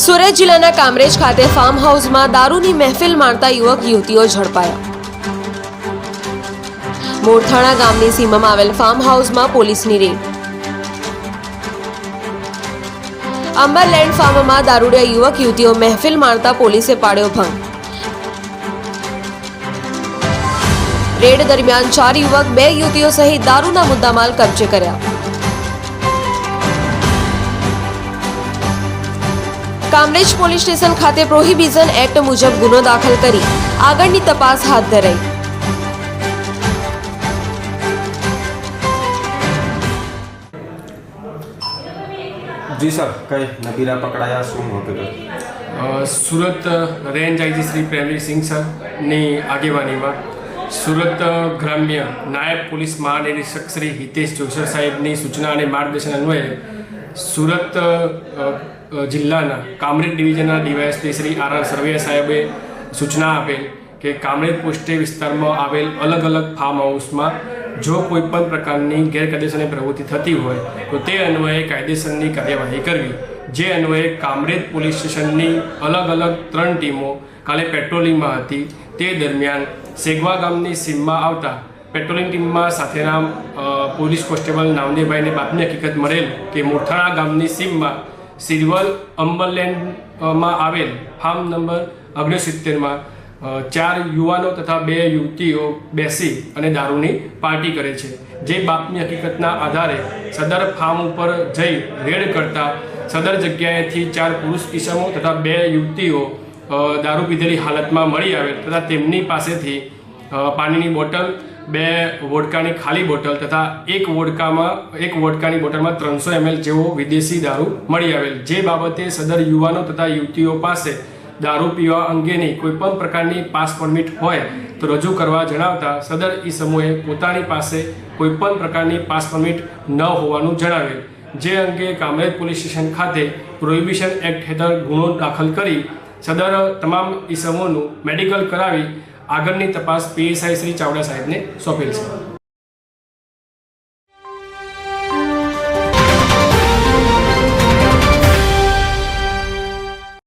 સુરત જિલ્લાના કામરેજ ખાતે ફાર્મ હાઉસમાં દારૂની મહેફિલ માણતા યુવક, યુવતીઓ ઝડપાયા. મોરથાણા ગામની સીમામાં આવેલ ફાર્મ હાઉસમાં પોલીસની રેડ. અંબરલેન્ડ ફાર્મમાં દારૂડિયા યુવક, યુવતીઓ મહેફિલ માણતા પોલીસે પાડ્યો ભંગ. રેડ દરમિયાન ચાર યુવક, બે યુવતીઓ સહિત દારૂના મુદ્દામાલ કબજે કર્યા. કામરેજ પોલીસ સ્ટેશન ખાતે પ્રોહિબિઝન એક્ટ મુજબ ગુનો દાખલ કરી આગળની તપાસ હાથ ધરાઈ. જી સર કઈ નબીરા પકડાયા શું હકીકત સુરત રેન્જ આઈજી શ્રી પ્રેમવીરસિંહ સરની આગેવાનીમાં સુરત ગ્રામ્ય નાયબ પોલીસ મહાનિરીક્ષક શ્રી હિતેશ જોશર સાહેબની સૂચના અને માર્ગદર્શન અન્વયે સુરત જિલ્લાના Kamrej ડિવિઝનના DYSP Shri R R Sarvaiya સાહેબે સૂચના આપેલ કે કામરેજ પોસ્ટે વિસ્તારમાં આવેલ અલગ અલગ ફાર્મ હાઉસમાં જો કોઈ પણ પ્રકારની ગેરકાયદેસરની પ્રવૃત્તિ થતી હોય, તો તે અન્વયે કાયદેસરની કાર્યવાહી કરવી. જે અન્વયે કામરેજ પોલીસ સ્ટેશનની અલગ અલગ ત્રણ ટીમો કાલે પેટ્રોલિંગમાં હતી. તે દરમિયાન સેગવા ગામની સીમમાં આવતા પેટ્રોલિંગ ટીમમાં સાથેના પોલીસ કોન્સ્ટેબલ નાવનીભાઈને બાતમી હકીકત મળેલ કે મોથાણા ગામની સીમમાં સિરવલ અંબરલેન્ડમાં આવેલ ફાર્મ નંબર ઓગણસિત્તેરમાં ચાર યુવાનો તથા બે યુવતીઓ બેસી અને દારૂની પાર્ટી કરે છે. જે બાતમી હકીકતના આધારે સદર ફાર્મ ઉપર જઈ રેડ કરતા સદર જગ્યાએથી ચાર પુરુષ કિસમો તથા બે યુવતીઓ દારૂ પીધેલી હાલતમાં મળી આવેલ તથા તેમની પાસેથી પાણીની બોટલ બે વોડકાની ખાલી બોટલ તથા એક વોડકામાં, એક વોડકાની બોટલમાં ત્રણસો એમએલ જેવો વિદેશી દારૂ મળી આવેલ. જે બાબતે સદર યુવાનો તથા યુવતીઓ પાસે દારૂ પીવા અંગેની કોઈપણ પ્રકારની પાસ પરમિટ હોય તો રજૂ કરવા જણાવતા સદર ઈ સમૂહે પોતાની પાસે કોઈપણ પ્રકારની પાસ પરમિટ ન હોવાનું જણાવેલ. જે અંગે કામરેજ પોલીસ સ્ટેશન ખાતે પ્રોહિબિશન એક્ટ હેઠળ ગુનો દાખલ કરી સદર તમામ ઈસમોનું મેડિકલ કરાવી આગળની તપાસ પીએસઆઈ શ્રી ચાવડા સાહેબને સોંપેલ છે.